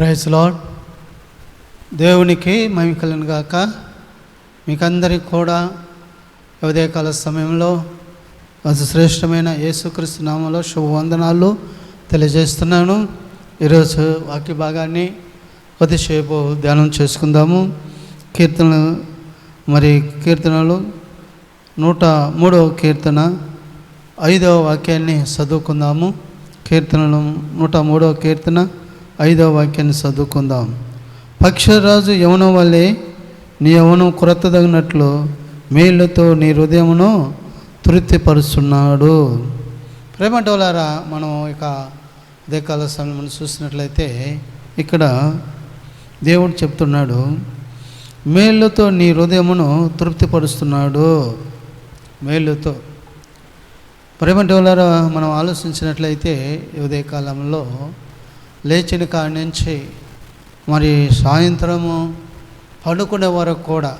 Praise lord దేవునికి మహిమకలను గాక. మీకందరికి కూడా ఉదయకాల సమయంలో అతి శ్రేష్టమైన యేసుక్రీస్తు నామంలో శుభవందనాలు తెలియజేస్తున్నాను. ఈరోజు వాక్య భాగాన్ని కొద్దిసేపు ధ్యానం చేసుకుందాము. కీర్తనలు మరి కీర్తనలు నూట మూడవ కీర్తన ఐదవ వాక్యాన్ని చదువుకుందాము. కీర్తనలు నూట మూడవ కీర్తన ఐదవ వాక్యాన్ని చదువుకుందాం. పక్షరాజు యవనం వల్లే నీ యవనం కొరతదగినట్లు మేళ్ళతో నీ హృదయమును తృప్తిపరుస్తున్నాడు ప్రేమటోలారా మనం ఇక అదే కాల సమయంలో చూసినట్లయితే ఇక్కడ దేవుడు చెప్తున్నాడు మేళ్ళతో నీ హృదయమును తృప్తిపరుస్తున్నాడు. మేళ్ళతో ప్రేమటోలారా మనం ఆలోచించినట్లయితే ఈ కాలంలో లేచిన కాడి నుంచి మరి సాయంత్రము పడుకునే వరకు కూడా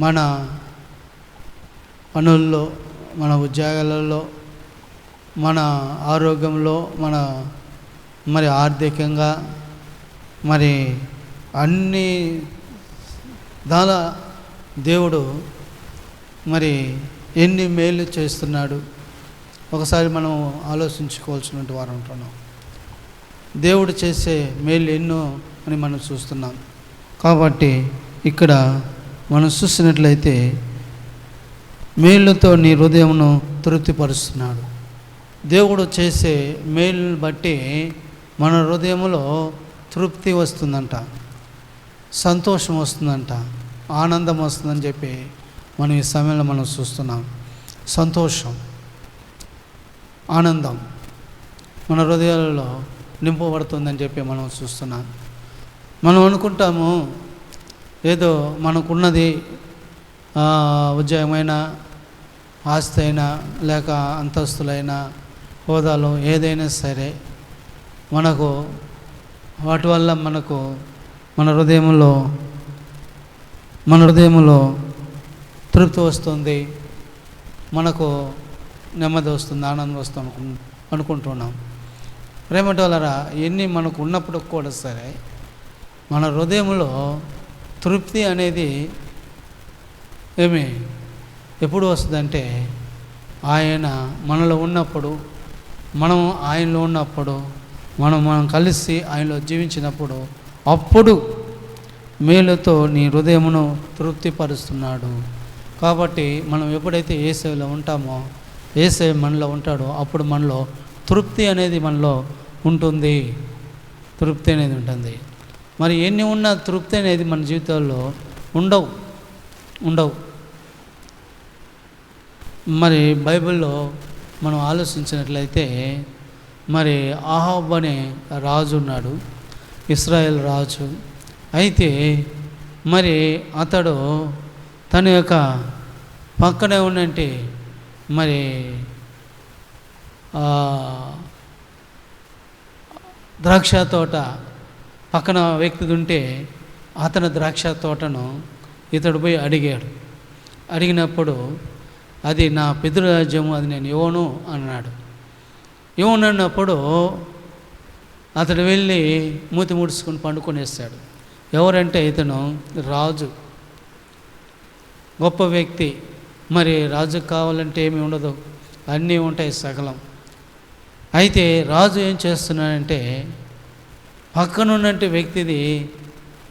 మన పనుల్లో మన ఉద్యోగాలలో మన ఆరోగ్యంలో మన మరి ఆర్థికంగా మరి అన్ని దాని దేవుడు మరి ఎన్ని మేలు చేస్తున్నాడు. ఒకసారి మనం ఆలోచించుకోవాల్సినటువంటి వారు ఉంటున్నాం దేవుడు చేసే మేలు ఎన్నో అని మనం చూస్తున్నాం. కాబట్టి ఇక్కడ మనం చూసినట్లయితే మేలుతో నీ హృదయమును తృప్తిపరుస్తున్నాడు. దేవుడు చేసే మేలుని బట్టి మన హృదయంలో తృప్తి వస్తుందంట. సంతోషం వస్తుందంట. ఆనందం వస్తుందని చెప్పి మనం ఈ సమయంలో మనం చూస్తున్నాం. సంతోషం ఆనందం మన హృదయాలలో నింపబడుతుందని చెప్పి మనం చూస్తున్నాం. మనం అనుకుంటాము ఏదో మనకున్నది ఉద్యోగమైన ఆస్తి అయినా లేక అంతస్తులైనా హోదాలు ఏదైనా సరే మనకు వాటి వల్ల మనకు మన హృదయంలో మన హృదయంలో తృప్తి వస్తుంది మనకు నెమ్మది వస్తుంది ఆనందం వస్తుంది అనుకు అనుకుంటున్నాం. ప్రేమటోలరా ఎన్ని మనకు ఉన్నప్పుడు కూడా సరే మన హృదయంలో తృప్తి అనేది ఏమి ఎప్పుడు వస్తుందంటే ఆయన మనలో ఉన్నప్పుడు మనం ఆయనలో ఉన్నప్పుడు మనం మనం కలిసి ఆయనలో జీవించినప్పుడు అప్పుడు మేలుతో నీ హృదయమును తృప్తిపరుస్తున్నాడు. కాబట్టి మనం ఎప్పుడైతే ఏసేలో ఉంటామో ఏసే మనలో ఉంటాడో అప్పుడు మనలో తృప్తి అనేది మనలో ఉంటుంది. తృప్తి అనేది ఉంటుంది. మరి ఎన్ని ఉన్నా తృప్తి అనేది మన జీవితాల్లో ఉండవు. ఉండవు. మరి బైబిల్లో మనం ఆలోచించినట్లయితే మరి ఆహాబ్ అనే రాజు ఉన్నాడు. ఇస్రాయేల్ రాజు. అయితే మరి అతడు తన యొక్క పక్కనే ఉన్నంటే మరి ద్రాక్ష తోట పక్కన వ్యక్తి ఉంటే అతని ద్రాక్ష తోటను ఇతడు పోయి అడిగాడు. అడిగినప్పుడు అది నా పితృరాజ్యము అది నేను ఇవ్వను అన్నాడు. ఇవ్వను అన్నప్పుడు అతడు వెళ్ళి మూతి ముడుచుకుని పండుకొనేస్తాడు. ఎవరంటే ఇతను రాజు. గొప్ప వ్యక్తి. మరి రాజుకు కావాలంటే ఏమి ఉండదు. అన్నీ ఉంటాయి సకలం అయితే రాజు ఏం చేస్తున్నాడంటే పక్కనున్నట్టు వ్యక్తిది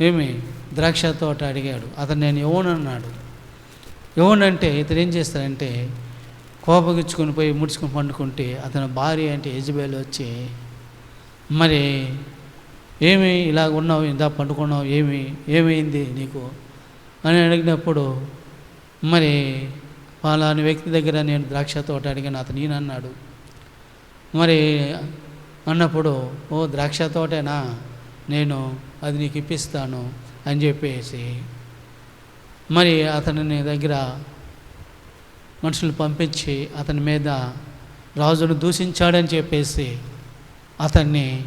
ఏమి ద్రాక్ష తోట అడిగాడు. అతను నేను ఇవ్వనన్నాడు. ఇవ్వనంటే ఇతను ఏం చేస్తాడంటే కోపగించుకొని పోయి ముడుచుకొని పండుకుంటే అతని భార్య అంటే యజబేలు వచ్చి మరి ఏమి ఇలా ఉన్నావు? ఇందా పండుకున్నావు? ఏమి ఏమైంది నీకు? అని అడిగినప్పుడు మరి పలాని వ్యక్తి దగ్గర నేను ద్రాక్ష తోట అడిగాను అతను ఈయన అన్నాడు మరి అన్నప్పుడు ఓ ద్రాక్ష తోటేనా? నేను అది నీకు ఇప్పిస్తాను అని చెప్పేసి మరి అతని దగ్గర మనుషులు పంపించి అతని మీద రాజును దూషించాడని చెప్పేసి అతన్ని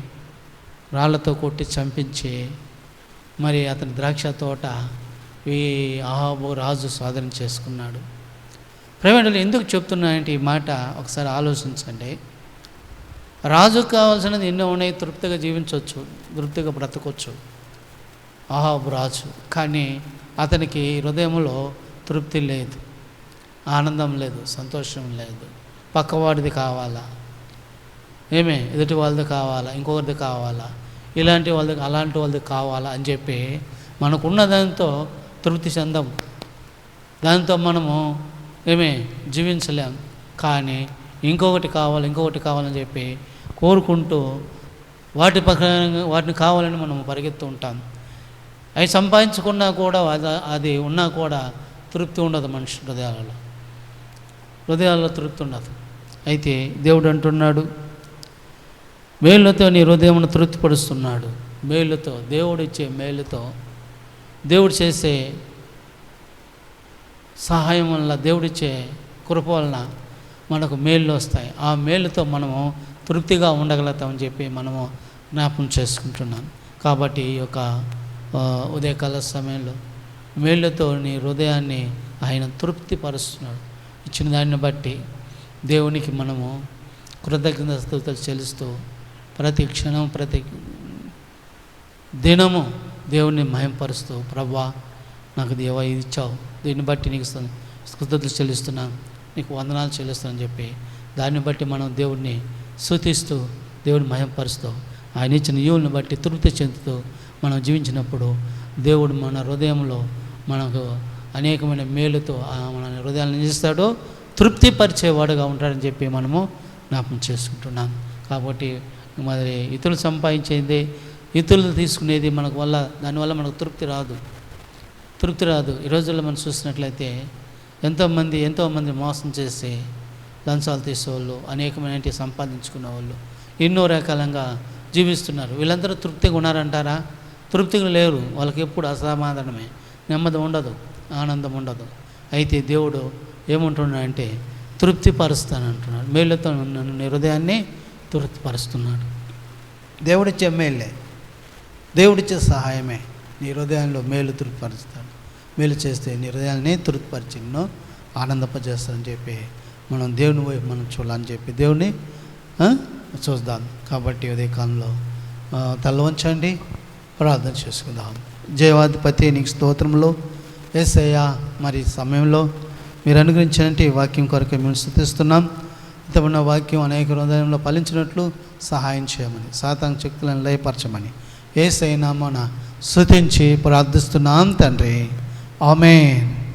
రాళ్ళతో కొట్టి చంపించి మరి అతని ద్రాక్ష తోట ఈ ఆహాబు రాజు స్వాధీనం చేసుకున్నాడు. ప్రవీణులు ఎందుకు చెప్తున్నాయంటే ఈ మాట ఒకసారి ఆలోచించండి. రాజుకు కావాల్సినది ఎన్నో ఉన్నాయి తృప్తిగా జీవించవచ్చు తృప్తిగా బ్రతకొచ్చు. ఆహాబు రాజు. కానీ అతనికి హృదయంలో తృప్తి లేదు ఆనందం లేదు సంతోషం లేదు. పక్కవాడిది కావాలా? ఏమే? ఎదుటి వాళ్ళది కావాలా? ఇంకొకరిది కావాలా? ఇలాంటి వాళ్ళది అలాంటి వాళ్ళది కావాలా అని చెప్పి మనకున్న దాంతో తృప్తి చెందం దాంతో మనము ఏమే? జీవించలేం. కానీ ఇంకొకటి కావాలి ఇంకొకటి కావాలని చెప్పి కోరుకుంటూ వాటి ప్రకారంగా వాటిని కావాలని మనం పరిగెత్తు ఉంటాం. అవి సంపాదించుకున్నా కూడా అది- అది ఉన్నా కూడా తృప్తి ఉండదు మనిషి హృదయాలలో. హృదయాల్లో తృప్తి ఉండదు. అయితే దేవుడు అంటున్నాడు మేలుతో నీ హృదయమును తృప్తిపరుస్తున్నాడు. మేలుతో దేవుడు ఇచ్చే మేలుతో దేవుడు చేసే సహాయం వల్ల దేవుడిచ్చే కృప వలన మనకు మేళ్ళు వస్తాయి. ఆ మేలుతో మనము తృప్తిగా ఉండగలుగుతామని చెప్పి మనము జ్ఞాపం చేసుకుంటున్నాం కాబట్టి ఈ యొక్క ఉదయకాల సమయంలో మేళ్ళతో నీ హృదయాన్ని ఆయన తృప్తిపరుస్తున్నాడు. ఇచ్చిన దాన్ని బట్టి దేవునికి మనము కృతజ్ఞతలు చెల్లిస్తూ ప్రతి క్షణం ప్రతి దినము దేవుణ్ణి మహింపరుస్తూ ప్రభా నాకు దేవ ఇది ఇచ్చావు. దీన్ని బట్టి నీకు కృతజ్ఞతలు చెల్లిస్తున్నాను. నీకు వందనాలు చెల్లిస్తానని చెప్పి దాన్ని బట్టి మనం దేవుణ్ణి స్తుతిస్తూ దేవుడు మయంపరుస్తూ ఆయన ఇచ్చిన ఈవుల్ని బట్టి తృప్తి చెందుతూ మనం జీవించినప్పుడు దేవుడు మన హృదయంలో మనకు అనేకమైన మేలుతో మన హృదయాలను నిలుస్తాడో తృప్తిపరిచేవాడుగా ఉంటాడని చెప్పి మనము జ్ఞాపకం చేసుకుంటున్నాం. కాబట్టి మరి ఇతరులు సంపాదించేది ఇతరులు తీసుకునేది మనకు వల్ల దానివల్ల మనకు తృప్తి రాదు. తృప్తి రాదు. ఈ రోజుల్లో మనం చూసినట్లయితే ఎంతోమంది ఎంతోమంది మోసం చేసి లంచాలు తీసేవాళ్ళు అనేకమైన సంపాదించుకునే వాళ్ళు ఎన్నో రకాలంగా జీవిస్తున్నారు. వీళ్ళందరూ తృప్తిగా ఉన్నారంటారా? తృప్తిగా లేరు. వాళ్ళకి ఎప్పుడు అసమాధానమే. నెమ్మది ఉండదు. ఆనందం ఉండదు. అయితే దేవుడు ఏమంటున్నాడంటే తృప్తిపరుస్తానంటున్నాడు మేలుతో నన్ను నీ హృదయాన్ని తృప్తిపరుస్తున్నాడు. దేవుడిచ్చే మేలే దేవుడిచ్చే సహాయమే. నీ హృదయంలో మేలు తృప్తిపరుస్తాడు. మేలు చేస్తే నీ హృదయాన్ని తృప్తిపరిచి నిన్ను ఆనందపజేస్తాడని చెప్పి మనం దేవుని వైపు మనం చూడాలని చెప్పి దేవుని చూద్దాం. కాబట్టి ఉదయకాలంలో తల వంచండి ప్రార్థన చేసుకుందాం. జయవాధిపతి నీకు స్తోత్రంలో ఏసయ్యా మరి సమయంలో మీరు అనుగ్రహించినట్టు ఈ వాక్యం కొరకు మేము స్థుతిస్తున్నాం. ఇంతకున్న వాక్యం అనేక హృదయంలో ఫలించినట్లు సహాయం చేయమని సాతాంగ శక్తులను లయపరచమని. ఏసైనామన స్థుతించి ప్రార్థిస్తున్నాం తండ్రి. ఆమెన్.